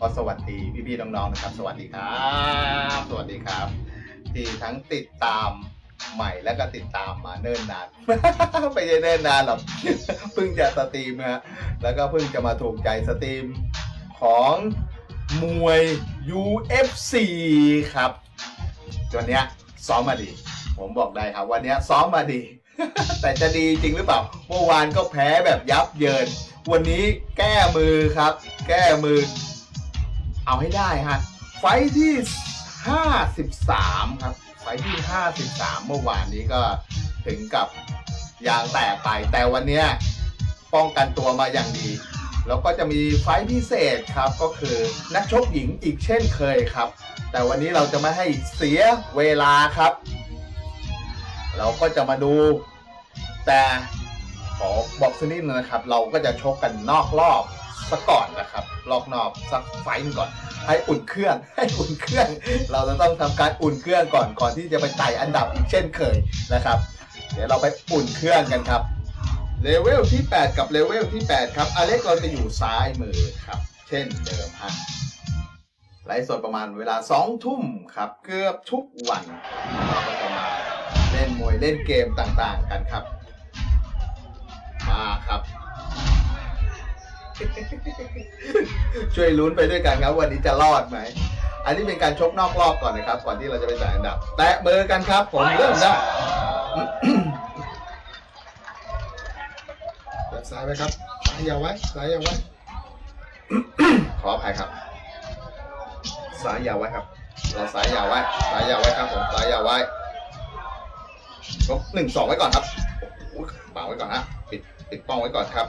ก็สวัสดีพี่ๆน้องๆนะครับ สวัสดีครับ สวัสดีครับ ที่ทั้งติดตามใหม่แล้วก็ติดตามมาเนิ่นนาน ไม่ใช่เนิ่นนานหรอกเพิ่งจะสตรีมฮะแล้วก็เพิ่งจะมาถูกใจสตรีมของมวย UFC ครับวันเนี้ยซ้อมมาดี ผมบอกได้ครับวันเนี้ยซ้อมมาดี แต่จะดีจริงหรือเปล่าเมื่อวานก็แพ้แบบยับเยิน วันนี้แก้มือครับ แก้มือ เอาให้ได้ฮะไฟที่ 53 ครับ ไฟที่ 53 เมื่อวานนี้ก็ถึงกับยางแตกไป แต่วันนี้ป้องกันตัวมาอย่างดี แล้วก็จะมีไฟพิเศษครับก็คือนักชกหญิงอีกเช่นเคยครับ แต่วันนี้เราจะไม่ให้เสียเวลาครับ เราก็จะมาดู แต่ขอบอกสักนิดนึงนะครับ เราก็จะชกกันนอกรอบ ซะก่อนนะครับรอบนอกสักไฟต์หนึ่งก่อน ให้อุ่นเครื่องให้อุ่นเครื่อง เราจะต้องทำการอุ่นเครื่องก่อนก่อนที่จะไปไต่อันดับอีกเช่นเคยนะครับ เดี๋ยวเราไปอุ่นเครื่องกันครับเลเวลที่ 8 กับเลเวลที่ 8 ครับอเล็กเราจะอยู่ซ้ายมือครับ เช่นเดิมฮะไลฟ์สดประมาณเวลา 2 ทุ่มครับ เกือบทุกวันเราก็จะมาเล่นมวยเล่นเกมต่างๆกันครับ มาครับ ช่วยลุ้นไปด้วยกันครับ วันนี้จะรอดไหม อันนี้เป็นการชกนอกรอบก่อนนะครับ ก่อนที่เราจะไปจ่ายอันดับ แตะมือกันครับ ผมเริ่มได้เปิดซ้ายไว้ครับซ้ายยาวไว้ซ้ายยาวไว้ ขออภัยครับสายยาวไว้ครับ เราสายยาวไว้สายยาวไว้ครับผมสายยาวไว้ยกหนึ่งสองไว้ก่อนครับโอ้โหบังไว้ก่อนนะปิดปิดป้องไว้ก่อนครับ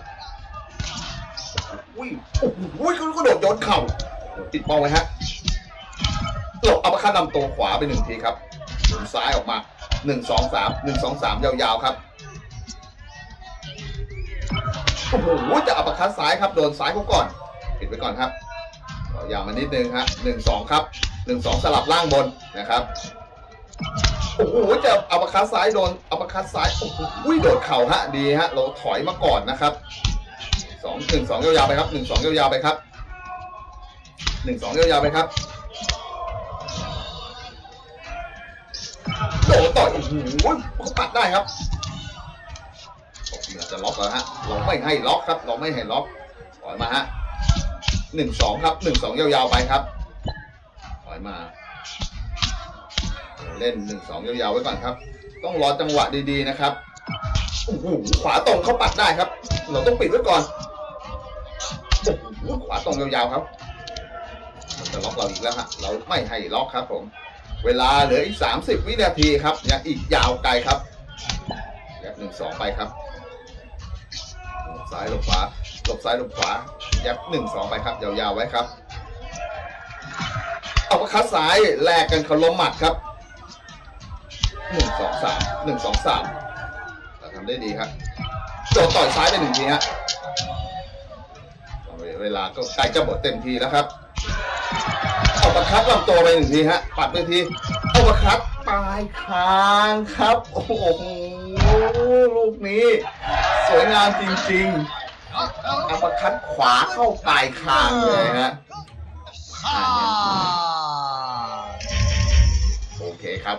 อุ้ยโอ้โหก็โดดโยนเข่าปิดป้องไว้ฮะหลบเอาประคันลำตัวขวาไปหนึ่งทีครับหมุนซ้ายออกมาหนึ่งสองสามหนึ่งสองสามยาวๆครับโอ้โหจะเอาประคันซ้ายครับโดนซ้ายเขาก่อนปิดไว้ก่อนครับอยาวมานิดนึงฮะหนึ่งสองครับหนึ่งสองสลับล่างบนนะครับโอ้โหจะเอาปคัดซ้ายโดนเอาปคัดซ้ายโอ้โหโดดเข่าฮะดีฮะเราถอยมาก่อนนะครับ สองหนึ่งสองยาวๆไปครับหนึ่งสองยาวๆไปครับหนึ่งสองยาวๆไปครับโดดต่อยโอ้โหเขาปัดได้ครับจะล็อกแล้วฮะเราไม่ให้ล็อกครับ เราไม่ให้ล็อกถอยมาฮะหนึ่งสองครับหนึ่งสองยาวๆไปครับถอยมา เล่นหนึ่งสองยาวๆไว้ก่อนครับ ต้องรอจังหวะดีๆนะครับโอ้โหขวาตรงเขาปัดได้ครับ เราต้องปิดไว้ก่อน ขวาตรงยาวๆครับมันจะล็อกเราอีกแล้วฮะเราไม่ให้ล็อกครับผม เวลาเหลืออีกสามสิบวินาทีครับยังอีกยาวไกลครับยับหนึ่งสองไปครับหลบซ้ายหลบขวาหลบซ้ายหลบขวายับหนึ่งสองไปครับ ยาวๆไว้ครับเอาประคัดซ้ายแลกกันเขาล้มหมัดครับหนึ่งสองสามหนึ่งสองสามเราทำได้ดีครับโดนต่อยซ้ายไปหนึ่งทีฮะ เวลาก็ใกล้จะหมดเต็มทีแล้วครับเอาประคัดลำตัวไปหนึ่งทีฮะ ปัดไปทีเอาประคัดปลายคางครับ โอ้โหลูกนี้ สวยงามจริงๆเอาประคัดขวาเข้าปลายคางเลยฮะโอเคครับ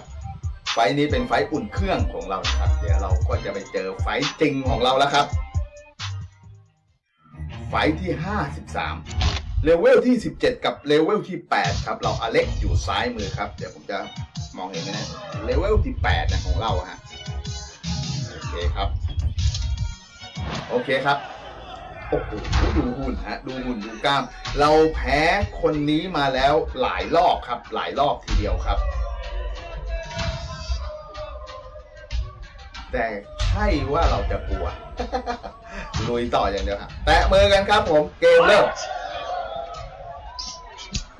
ไฟนี้เป็นไฟอุ่นเครื่องของเราครับ เดี๋ยวเราก็จะไปเจอไฟจริงของเราแล้วครับ ไฟที่ 53 เลเวลที่ 17 กับเลเวลที่ 8 ครับ เราอเล็กอยู่ซ้ายมือครับ เดี๋ยวผมจะมองเห็นไหมนะเลเวลที่ 8 นะของเราฮะโอเคครับ โอเคครับโอ้โหดูหุ่นฮะดูหุ่นดูกล้าม เราแพ้คนนี้มาแล้วหลายรอบครับ หลายรอบทีเดียวครับ แต่ใช่ว่าเราจะกลัว ลุยต่ออย่างเดียวครับแตะมือกันครับผมเกมเริ่ม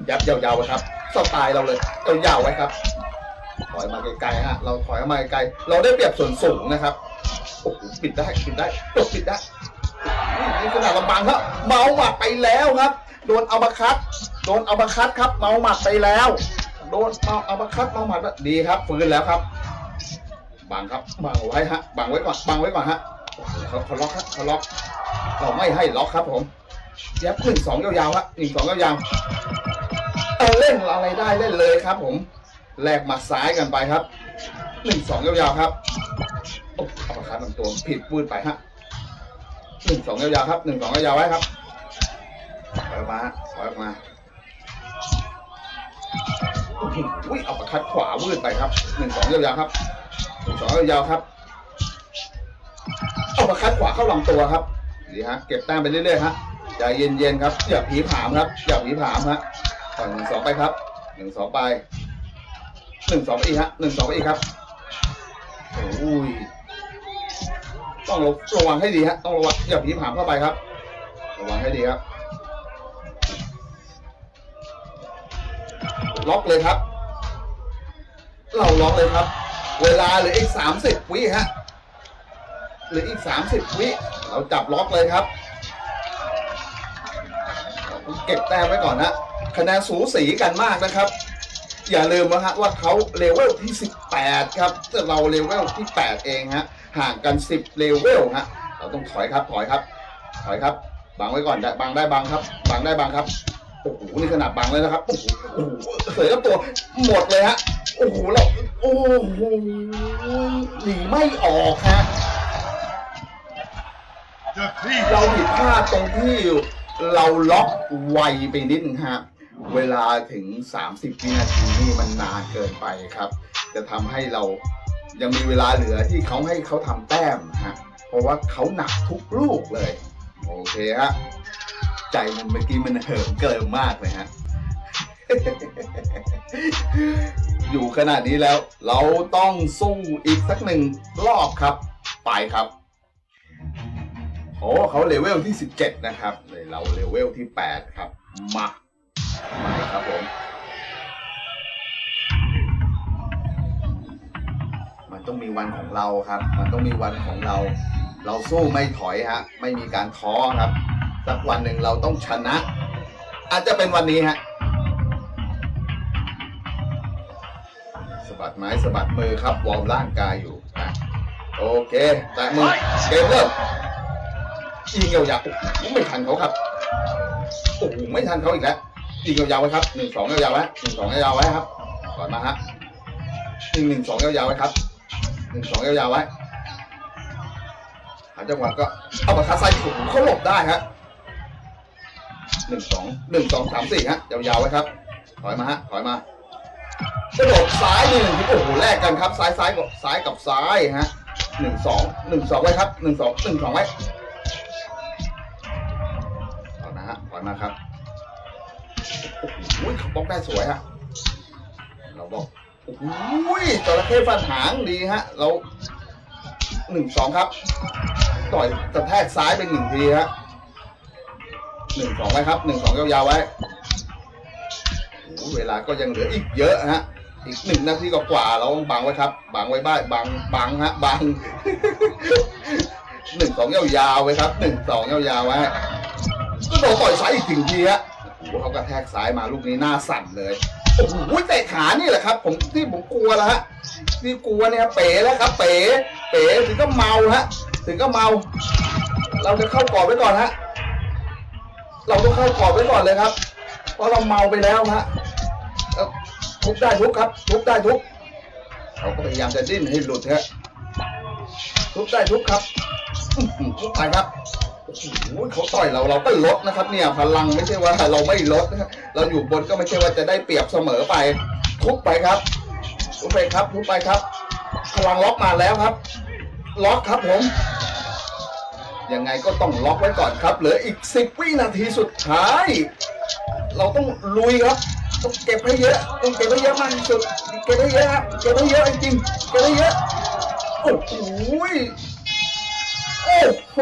ยับยาวๆไว้ครับสไตล์เราเลยยาวๆไว้ครับถอยมาไกลๆฮะเราถอยมาไกลๆเราได้เปรียบส่วนสูงนะครับโอ้โหปิดได้ปิดได้ตกปิดได้นี่ขนาดลำบางครับเมาหมัดไปแล้วครับโดนเอามาคัดโดนเอามาคัดครับเมาหมัดไปแล้วโดนเมาเอามาคัดเมาหมัดดีครับฟื้นแล้วครับบังครับบังไว้ฮะบังไว้ก่อนบังไว้ก่อนฮะโอ้โห เขาเขาล็อกครับเขาล็อกเราไม่ให้ล็อกครับผมเย็บหนึ่งสองยาวๆครับหนึ่งสองยาวๆเอาเล่นอะไรได้เล่นเลยครับ ผมแลกหมัดซ้ายกันไปครับหนึ่งสองยาวๆครับโอ้เอาประคับลำตัวผิดพูดไปฮะหนึ่งสองยาวๆครับหนึ่งสองยาวๆไว้ครับถอยออกมาถอยออกมาอุ้ยเอาประคัดขวาวืดไปครับหนึ่งสองยาวๆครับหนึ่งสองยาวๆครับ เอาประคัดขวาเข้าลำตัวครับดีฮะเก็บแต้มไปเรื่อยๆฮะใจเย็นๆครับอย่าผีผามครับอย่าผีผามฮะต่อยหนึ่งสองไปครับหนึ่งสองไปหนึ่งสองไปอีกฮะหนึ่งสองไปอีกครับโอ้ยต้องระระวังให้ดีฮะต้องระวังอย่าผีผามเข้าไปครับ ระวังให้ดีครับล็อกเลยครับ เราล็อกเลยครับ เวลาเหลืออีกสามสิบวิฮะ เหลืออีก 30 วิ เราจับล็อกเลยครับ เก็บแต้มไว้ก่อนนะคะแนนสูสีกันมากนะครับ อย่าลืมนะฮะว่าเขาเลเวลที่ 18 ครับแต่เราเลเวลที่ 8 เองฮะห่างกัน 10 เลเวลฮะเราต้องถอยครับถอยครับ ถอยครับบังไว้ก่อนได้บังได้บังครับบังได้บังครับโอ้โหนี่ขนาดบังเลยนะครับโอ้โหเสยแล้วตัวหมดเลยฮะโอ้โหเราโอ้โหหนีไม่ออกฮะ เราผิดพลาดตรงที่เราล็อกไวไปนิดนึงฮะ เวลาถึง 30 วินาทีนี่มันนานเกินไปครับ จะทำให้เรายังมีเวลาเหลือที่เขาให้เขาทำแต้มฮะ เพราะว่าเขาหนักทุกลูกเลย โอเคฮะ ใจมันเมื่อกี้มันเหิมเกินมากเลยฮะ อยู่ขนาดนี้แล้ว เราต้องสู้อีกสักหนึ่งรอบครับ ไปครับ โอ้เขาเลเวลที่ 17 นะครับเราเลเวลที่ 8 ครับ มามาครับผม มันต้องมีวันของเราครับ มันต้องมีวันของเรา เราสู้ไม่ถอยฮะ ไม่มีการท้อครับ สักวันหนึ่งเราต้องชนะ อาจจะเป็นวันนี้ฮะสะบัดไม้สะบัดมือครับ วอร์มร่างกายอยู่นะโอเค แตะมือเกมเริ่ม ยิงยาวๆไม่ทันเขาครับโอ้โหไม่ทันเขาอีกแล้วยิงยาวๆไว้ครับหนึ่งสองยาวๆไว้หนึ่งสองยาวๆไว้ครับก่อนมาฮะหนึ่งหนึ่งสองยาวๆไว้ครับหนึ่งสองยาวๆไว้หาจังหวะก็เอาปากคาใส่โอ้โหเขาหลบได้ฮะหนึ่งสองหนึ่งสองสามสี่ฮะยาวๆไว้ครับ ถอยมาฮะถอยมากระโดดซ้ายนี่หนึ่งโอ้โหแลกกันครับ ซ้ายซ้ายกับซ้ายกับซ้ายฮะหนึ่งสองหนึ่งสองไว้ครับหนึ่งสองหนึ่งสองไว้ นะครับโอ้โหเขาบล็อกได้สวยฮะ เราบอกโอ้โหจระเข้ฟันหางดีฮะ เราหนึ่งสองครับ ต่อยกระแทกซ้ายไปหนึ่งทีฮะหนึ่งสองไว้ครับหนึ่งสองยาวๆไว้เวลาก็ยังเหลืออีกเยอะฮะ อีกหนึ่งนาทีกว่าเราต้องบังไว้ครับบังไว้บ้างบังบังฮะบังหนึ่งสองยาวๆไว้ครับหนึ่งสองยาวๆไว้ ก็โดนต่อยซ้ายอีกถึงทีฮะโอ้โหเขากระแทกซ้ายมาลูกนี้หน้าสั่นเลยโอ้โหเตะขานี่แหละครับ ผมที่ผมกลัวแล้วฮะที่กลัวเนี่ยเป๋แล้วครับ เป๋เป๋ถึงก็เมาฮะถึงก็เมา เราจะเข้ากรอบไว้ก่อนฮะเราต้องเข้ากรอบไว้ก่อนเลยครับ เพราะเราเมาไปแล้วฮะทุบได้ทุบครับ ทุบได้ทุบเขาก็พยายามจะดิ้นให้หลุดฮะทุบได้ทุบครับทุบไปครับ เขาต่อยเราเราก็ลดนะครับ เนี่ยพลังไม่ใช่ว่าเราไม่ลดเราอยู่บนก็ไม่ใช่ว่าจะได้เปรียบเสมอไป ทุบไปครับทุบไปครับทุบไปครับพลังล็อกมาแล้วครับ ล็อกครับผมยังไงก็ต้องล็อกไว้ก่อนครับเหลืออีกสิบวินาทีสุดท้าย เราต้องลุยครับต้องเก็บให้เยอะต้องเก็บให้เยอะมากที่สุดเก็บให้เยอะครับเก็บให้เยอะจริงเก็บให้เยอะโอ้โห โอ้โห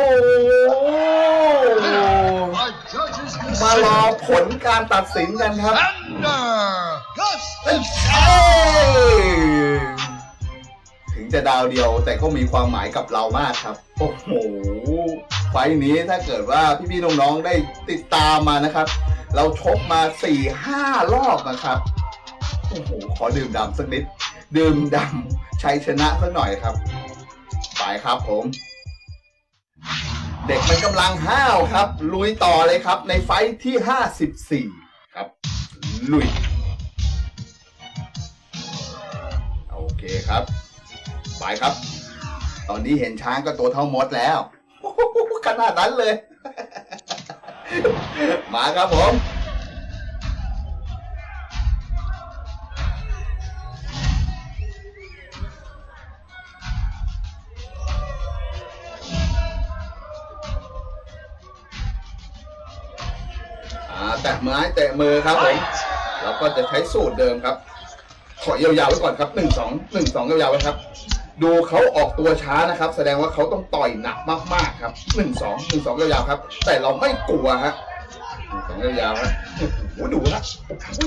Our judges มารอ consider ผลการตัดสินกันครับ Thunder. Gus เอ้ยถึงจะดาวเดียวแต่ก็มีความหมายกับเรามากครับ โอ้โห ไฟล์นี้ถ้าเกิดว่าพี่ๆน้องๆได้ติดตามมานะครับ เราชกมาสี่ห้ารอบนะครับ โอ้โห ขอดื่มดำสักนิด ดื่มดำชัยชนะสักหน่อยครับ ไปครับผม เด็กมันกำลังห้าวครับ ลุยต่อเลยครับ ในไฟที่ 54 ครับ ลุย โอเคครับ ไปครับ ตอนนี้เห็นช้างก็ตัวเท่ามดแล้ว ขนาดนั้นเลย มาครับผม แตะไม้แตะมือครับผมเราก็จะใช้สูตรเดิมครับขอยาวๆไว้ก่อนครับหนึ่งสองหนึ่งสองยาวๆไว้ครับ ดูเขาออกตัวช้านะครับ แสดงว่าเขาต้องต่อยหนักมากๆครับหนึ่งสองหนึ่งสองยาวๆครับ แต่เราไม่กลัวฮะหนึ่งสองยาวๆฮะโอ้โหดูนะโอ้โห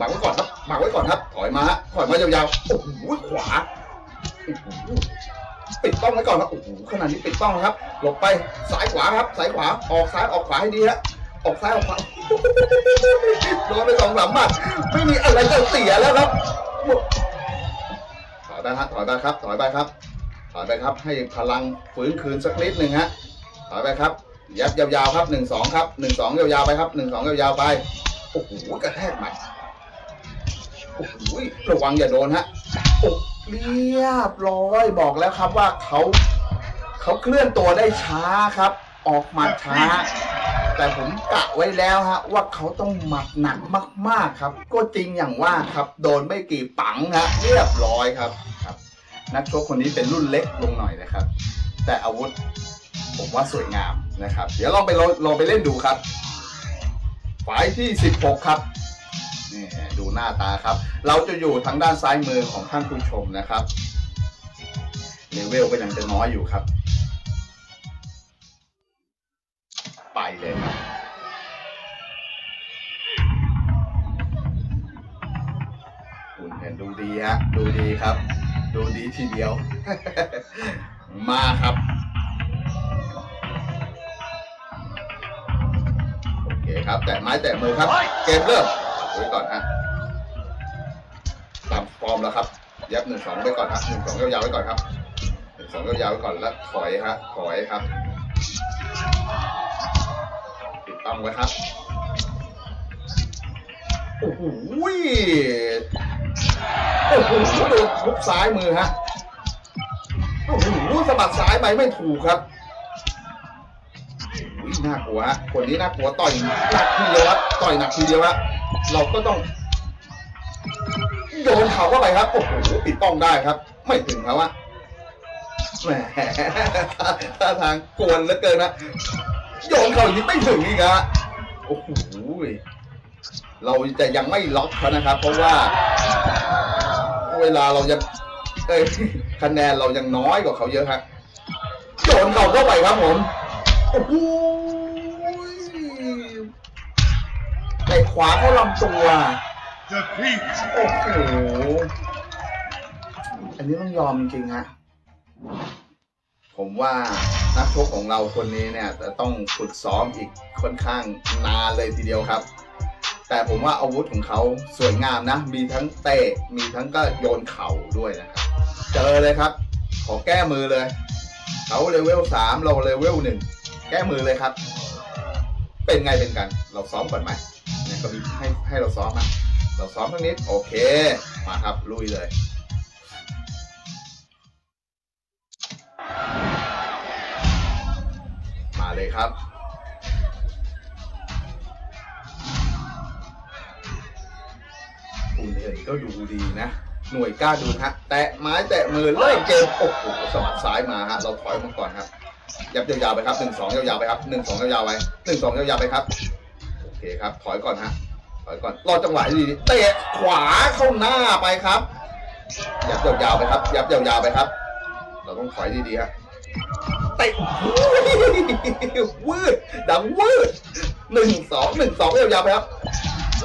บังไว้ก่อนครับบังไว้ก่อนครับ ถอยมาฮะถอยมายาวๆโอ้โหขวาโอ้โหปิดป้องไว้ก่อนครับโอ้โหขนาดนี้ปิดป้องครับ หลบไปซ้ายขวาครับซ้ายขวาออกซ้ายออกขวาให้ดีฮะ ออกซ้ายออกขวาโดนไปสองสามหมัดไม่มีอะไรจะเสียแล้วครับถอยไปครับถอยไปครับ ถอยไปครับ ถอยไปครับ ให้พลังฟื้นคืนสักนิดหนึ่งฮะถอยไปครับยับยาวๆครับหนึ่งสองครับหนึ่งสองยาวๆไปครับหนึ่งสองยาวๆไปโอ้โหกระแทกใหมัดโอ้โหระวังอย่าโดนฮะโอ้เรียบร้อยบอกแล้วครับว่าเขาเขาเคลื่อนตัวได้ช้าครับ ออกมัดช้า แต่ผมกะไว้แล้วฮะว่าเขาต้องหมัดหนักมากๆครับ ก็จริงอย่างว่าครับโดนไม่กี่ปังฮะเรียบร้อยครับครับ นักชกคนนี้เป็นรุ่นเล็กลงหน่อยนะครับ แต่อาวุธผมว่าสวยงามนะครับ เดี๋ยวลองไปลองลองไปเล่นดูครับฝ่ายที่ 16 ครับนี่ดูหน้าตาครับ เราจะอยู่ทางด้านซ้ายมือของท่านผู้ชมนะครับเลเวลก็ยังจะน้อยอยู่ครับ ไปเลยครับคุณเห็นดูดีฮะ ดูดีครับ ดูดีทีเดียว มาครับ โอเคครับ แตะไม้แตะมือครับ เกมเริ่มไว้ก่อนฮะตามฟอร์มแล้วครับยับหนึ่งสองไว้ก่อนครับหนึ่งสองยาวๆไว้ก่อนครับหนึ่งสองยาวๆไว้ก่อนแล้วถอยฮะถอยครับ ติดต้องไว้ครับ โอ้โหโอ้โหโดนทุบซ้ายมือฮะ โอ้โหสะบัดซ้ายไปไม่ถูกครับน่ากลัวฮะ คนนี้น่ากลัวต่อยหนักทีเดียวครับต่อยหนักทีเดียวฮะ เราก็ต้องโยนเข่าเข้าไปครับ โอ้โหปิดป้องได้ครับ ไม่ถึงเขาอะแหมท่าทางกวนเหลือเกินนะ โยนเขายิงไม่ถึงอีกอะโอ้โหเราจะยังไม่ล็อกเขานะครับ เพราะว่า เวลาเรายังเอ้ยคะแนนเรายังน้อยกว่าเขาเยอะครับโยนเขาเข้าไปครับผมโอ้โหเตะขวาเข้าลำตัว Defeat. โอ้โห อันนี้ต้องยอมจริงๆฮะ ผมว่า นักชกของเราคนนี้เนี่ยจะต้องฝึกซ้อมอีกค่อนข้างนานเลยทีเดียวครับ แต่ผมว่าอาวุธของเขาสวยงามนะ มีทั้งเตะมีทั้งก็โยนเข่าด้วยนะครับ เจอเลยครับ ขอแก้มือเลยเขาเลเวลสามเราเลเวลหนึ่งแก้มือเลยครับ เป็นไงเป็นกัน เราซ้อมก่อนไหมเนี่ยก็มีให้ให้เราซ้อมมาเราซ้อมทั้งนิดโอเคมาครับลุยเลย ครับคุณเห็นก็ดูดีนะ หน่วยกล้าดูฮะ แตะไม้แตะมือเริ่มเกมโอ้โหสมัดซ้ายมาฮะ เราถอยมาก่อนครับ ยับยาวๆไปครับหนึ่งสองยาวๆไปครับหนึ่งสองยาวๆไปหนึ่งสองยาวๆไปครับ โอเคครับ ถอยก่อนฮะ ถอยก่อน รอจังหวะดีๆเตะขวาเข้าหน้าไปครับ ยับยาวๆไปครับ ยับยาวๆไปครับ เราต้องถอยดีๆฮะ เตะวืดดังวืดหนึ่งสองหนึ่งสองยาวๆไปครับ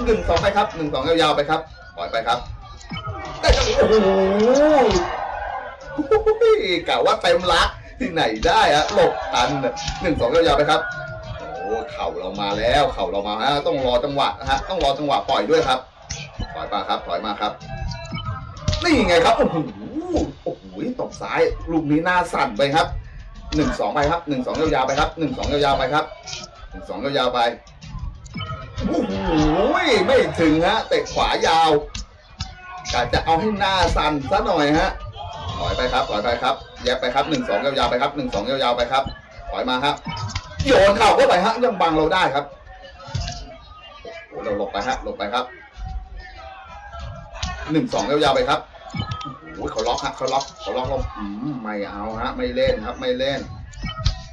หนึ่งสองไปครับหนึ่งสองยาวๆไปครับถอยไปครับเตะโอ้โหกะว่าเต็มละที่ไหนได้อะหลบทันหนึ่งสองยาวๆไปครับโอ้เข่าเรามาแล้วเข่าเรามาฮะต้องรอจังหวะนะฮะต้องรอจังหวะปล่อยด้วยครับถอยมาครับถอยมาครับนี่ไงครับโอ้โหโอ้โหตบซ้ายลูกนี้หน้าสั่นไปครับ หนึ่งสองไปครับหนึ่งสองยาวๆไปครับหนึ่งสองยาวๆไปครับหนึ่งสองยาวๆไปโอ้โหไม่ถึงฮะเตะขวายาวกะจะเอาให้หน้าสั่นซะหน่อยฮะถอยไปครับถอยไปครับแยบไปครับหนึ่งสองยาวๆไปครับหนึ่งสองยาวๆไปครับถอยมาครับโยนเข่าเข้าไปฮะยังบังเราได้ครับโอ้เราหลบไปฮะหลบไปครับหนึ่งสองยาวๆไปครับ โอ้ยเขาล็อกฮะเขาล็อกเขาล็อกเราอืมไม่เอาฮะ ไม่เล่นครับ ไม่เล่น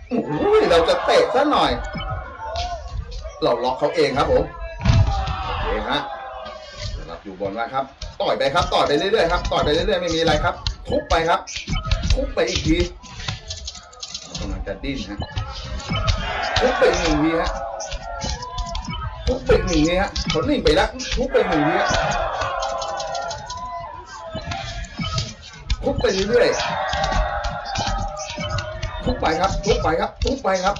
โอ้ยเราจะเตะซะหน่อย เราล็อกเขาเองครับผมโอเคฮะรับอยู่บนไว้ครับ ต่อยไปครับ ต่อยไปเรื่อยๆครับ ต่อยไปเรื่อยๆไม่มีอะไรครับ ทุบไปครับ ทุบไปอีกทีกำลังจะดิ้นฮะทุบไปหนึ่งทีฮะทุบไปหนึ่งทีฮะเขาหนิ่งไปแล้วทุบไปหนึ่งทีฮะ ทุบไปเรื่อยๆทุบไปครับ ทุบไปครับ ทุบไปครับ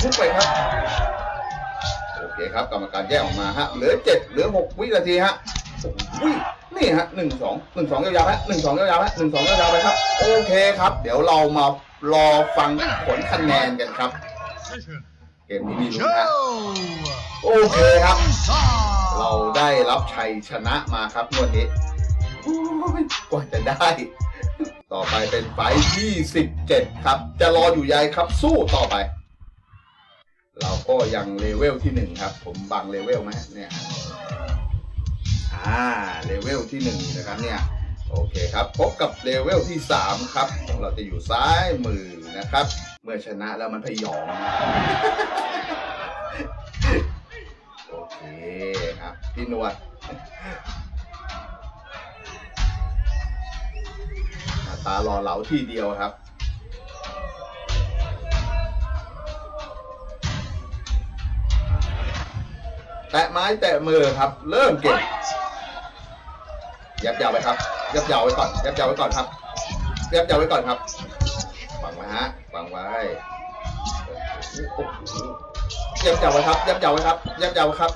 ทุบไปครับ โอเคครับ กรรมการแยกออกมาฮะ เหลือเจ็ดเหลือหกวินาทีฮะอุ้ยนี่ฮะหนึ่งสองหนึ่งสองยาวๆฮะหนึ่งสองยาวๆฮะหนึ่งสองยาวๆไปครับ โอเคครับ เดี๋ยวเรามารอฟังผลคะแนนกันครับ Decision. เกมนี้มีลุ้นฮะ Joe. โอเคครับ Sa. เราได้รับชัยชนะมาครับงวดนี้ โอ้ยกว่าจะได้ ต่อไปเป็นไฟที่17ครับ จะรออยู่ใยครับสู้ต่อไป เราก็ยังเลเวลที่หนึ่งครับ ผมบังเลเวลไหมเนี่ยอ่าเลเวลที่หนึ่งนะครับเนี่ยโอเคครับ พบกับเลเวลที่สามครับ ของเราจะอยู่ซ้ายมือนะครับ เมื่อชนะแล้วมันพยอง โอเคครับ พี่นวด ตาหล่อเหลาทีเดียวครับแตะไม้แตะมือครับ เริ่มเก็บยับยาวไว้ครับยับยาวไว้ก่อนยับยาวไว้ก่อนครับยับยาวไว้ก่อนครับฟังไว้ฮะฟังไว้ยับยาวไว้ครับยับยาวไว้ครับยับยาวไว้ครับ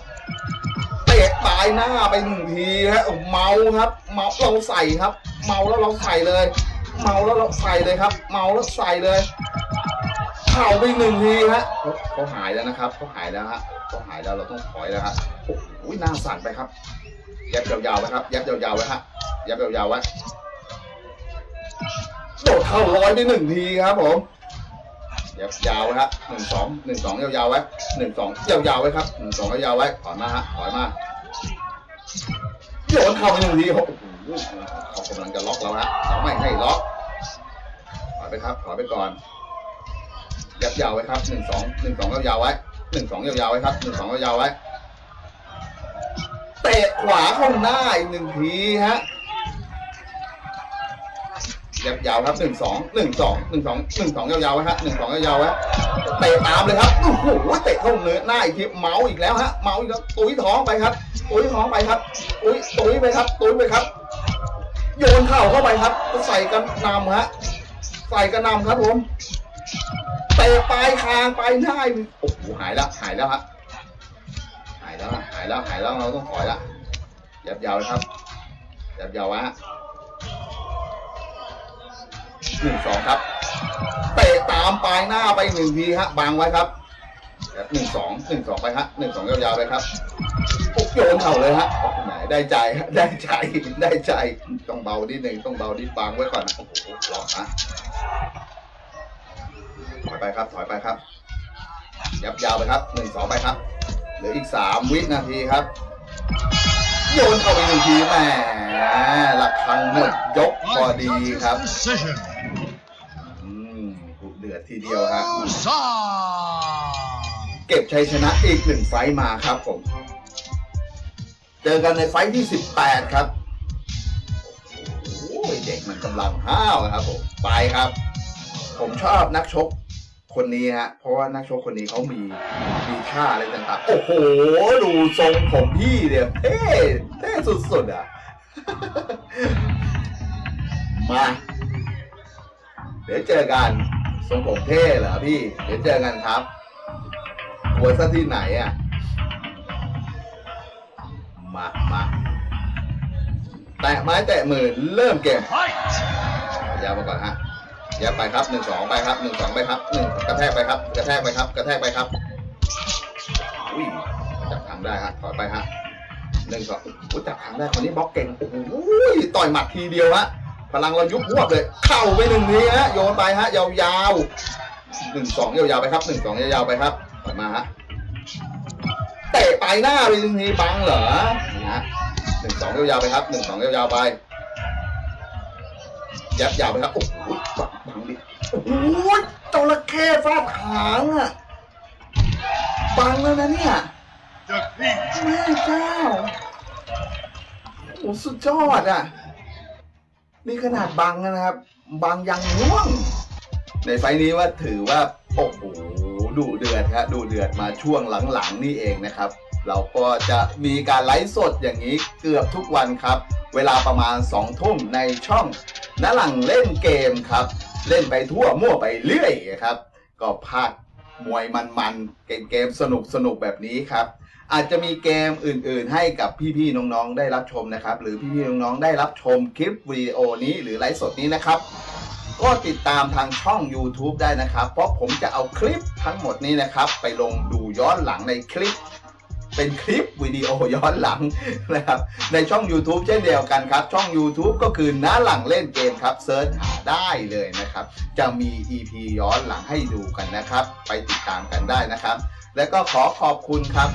เตะปลายหน้าไปหนึ่งทีฮะโอ้เมาครับ เมาเราใส่ครับ เมาแล้วเราใส่เลย เมาแล้วเราใส่เลยครับ เมาแล้วใส่เลย เข่าไปหนึ่งทีฮะเขาเขาหายแล้วนะครับเขาหายแล้วฮะเขาหายแล้วเราต้องถอยแล้วฮะโอ้โหหน้าสั่นไปครับ ยับยาวๆไว้ครับ ยับยาวๆไว้ฮะยับยาวๆไว้โดดเข้าร้อยไปหนึ่งทีครับผมยับยาวไว้ฮะหนึ่งสองหนึ่งสองยาวๆไว้หนึ่งสองยาวๆไว้ครับหนึ่งสองยาวๆไว้ถอยมาฮะถอยมาโยนเข้าไปหนึ่งทีโอ้โห เขากำลังจะล็อกเราฮะเราไม่ให้ล็อกถอยไปครับถอยไปก่อนยับยาวไว้ครับหนึ่งสองหนึ่งสองยาวไว้หนึ่งสองยาวไว้ครับหนึ่งสองยาวไว้เตะขวาเข้าหน้าอีกหนึ่งทีฮะยับยาวครับหนึ่งสองหนึ่งสองหนึ่งสองหนึ่งสองยาวไว้ฮะหนึ่งสองยาวไว้เตะตามเลยครับโอ้โหเตะเข้าเนื้อหน้าอีกทีเมาอีกแล้วฮะเมาอีกแล้วตุ้ยท้องไปครับตุ้ยท้องไปครับตุ้ยตุ้ยไปครับตุ้ยไปครับ โยนเข่าเข้าไปครับ ใส่กันนำฮะ ใส่กันนำครับผมเตะปลายคางปลายหน้าอีกโอ้โหหายแล้วหายแล้วฮะหายแล้วหายแล้วหายแล้วเราต้องถอยละยับยาวเลยครับยับยาวไว้ฮะหนึ่งสองครับเตะตามปลายหน้าไปหนึ่งทีฮะบังไว้ครับ แบบหนึ่งสองหนึ่งสองไปฮะหนึ่งสองยาวๆไปครับโอ้โยนเข่าเลยฮะโอ้โหไหนได้ใจฮะได้ใจได้ใจต้องเบานิดหนึ่งต้องเบานิดบังไว้ก่อนโอ้โหล็อกฮะถอยไปครับถอยไปครับยับยาวไปครับหนึ่งสองไปครับเหลืออีกสามวินาทีครับโยนเข้าไปหนึ่งทีแหมหลักคังหมดยกพอ By ดี judges' ครับ Decision. อืมดุเดือดทีเดียวครับ Sa. เก็บชัยชนะอีกหนึ่งไฟมาครับผม เจอกันในไฟที่ 18 ครับโอ้ยเด็กมันกำลังห้าวครับผมไปครับ ผมชอบนักชกคนนี้ฮะเพราะว่านักชกคนนี้เขามีมีท่าอะไรต่างๆ โอ้โห ดูทรงผมพี่เนี่ยเท่เท่สุดๆอะ มา เดี๋ยวเจอกัน ทรงผมเท่เหรอพี่ เดี๋ยวเจอกันครับ หัวซะที่ไหนอะ มามาแตะไม้แตะมือเริ่มเกมยาวมาก่อนฮะยับไปครับหนึ่งสองไปครับหนึ่งสองไปครับหนึ่งกระแทกไปครับ กระแทกไปครับ กระแทกไปครับอุ้ยจับทางได้ฮะถอยไปฮะหนึ่งสองอุ้ยจับทางได้คนนี้บล็อกเก่งโอ้โหต่อยหมัดทีเดียวฮะพลังเรายุบพวบเลย เข้าไปหนึ่งทีฮะโยนไปฮะยาวๆหนึ่งสองยาวๆไปครับหนึ่งสองยาวๆไปครับ ถอยมาฮะเตะไปหน้าไปหนึ่งทีบังเหรอนี่ฮะหนึ่งสองยาวๆไปครับหนึ่งสองยาวๆไปยับยาวไปครับโอ้โหบังบังดิโอ้โหจระเข้ฟาดหางอะบังแล้วนะเนี่ยแม่เจ้าโอ้สุดยอดอะนี่ขนาดบังนะครับ บังยังร่วง ในไฟนี้ว่าถือว่า โอ้โห ดูเดือดครับดูเดือดมาช่วงหลังๆนี่เองนะครับ เราก็จะมีการไลฟ์สดอย่างนี้เกือบทุกวันครับ เวลาประมาณ2ทุ่มในช่องนหลังเล่นเกมครับ เล่นไปทั่วมั่วไปเรื่อยครับ ก็พากมวยมันๆเกมเกมสนุกสนุกๆแบบนี้ครับ อาจจะมีเกมอื่นๆ ให้กับพี่ๆน้องๆได้รับชมนะครับ หรือพี่ๆน้องๆได้รับชมคลิปวิดีโอนี้หรือไลฟ์สดนี้นะครับ ก็ติดตามทางช่อง YouTube ได้นะครับ เพราะผมจะเอาคลิปทั้งหมดนี้นะครับ ไปลงดูย้อนหลังในคลิป เป็นคลิปวิดีโอย้อนหลังนะครับ ในช่อง YouTube เช่นเดียวกันครับ ช่อง YouTube ก็คือน้าหลังเล่นเกมครับเซิร์ชหาได้เลยนะครับ จะมี EP ย้อนหลังให้ดูกันนะครับ ไปติดตามกันได้นะครับ และก็ขอขอบคุณครับ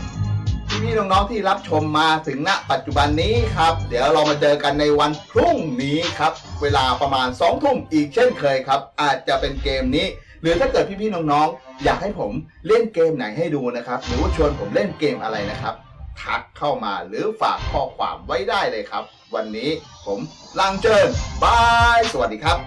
พี่ๆน้องๆที่รับชมมาถึงณปัจจุบันนี้ครับ เดี๋ยวเรามาเจอกันในวันพรุ่งนี้ครับ เวลาประมาณ2ทุ่มอีกเช่นเคยครับ อาจจะเป็นเกมนี้ หรือถ้าเกิดพี่ๆน้องๆ อยากให้ผมเล่นเกมไหนให้ดูนะครับ หรือว่าชวนผมเล่นเกมอะไรนะครับ ทักเข้ามาหรือฝากข้อความไว้ได้เลยครับ วันนี้ผมลังเจินบาย สวัสดีครับ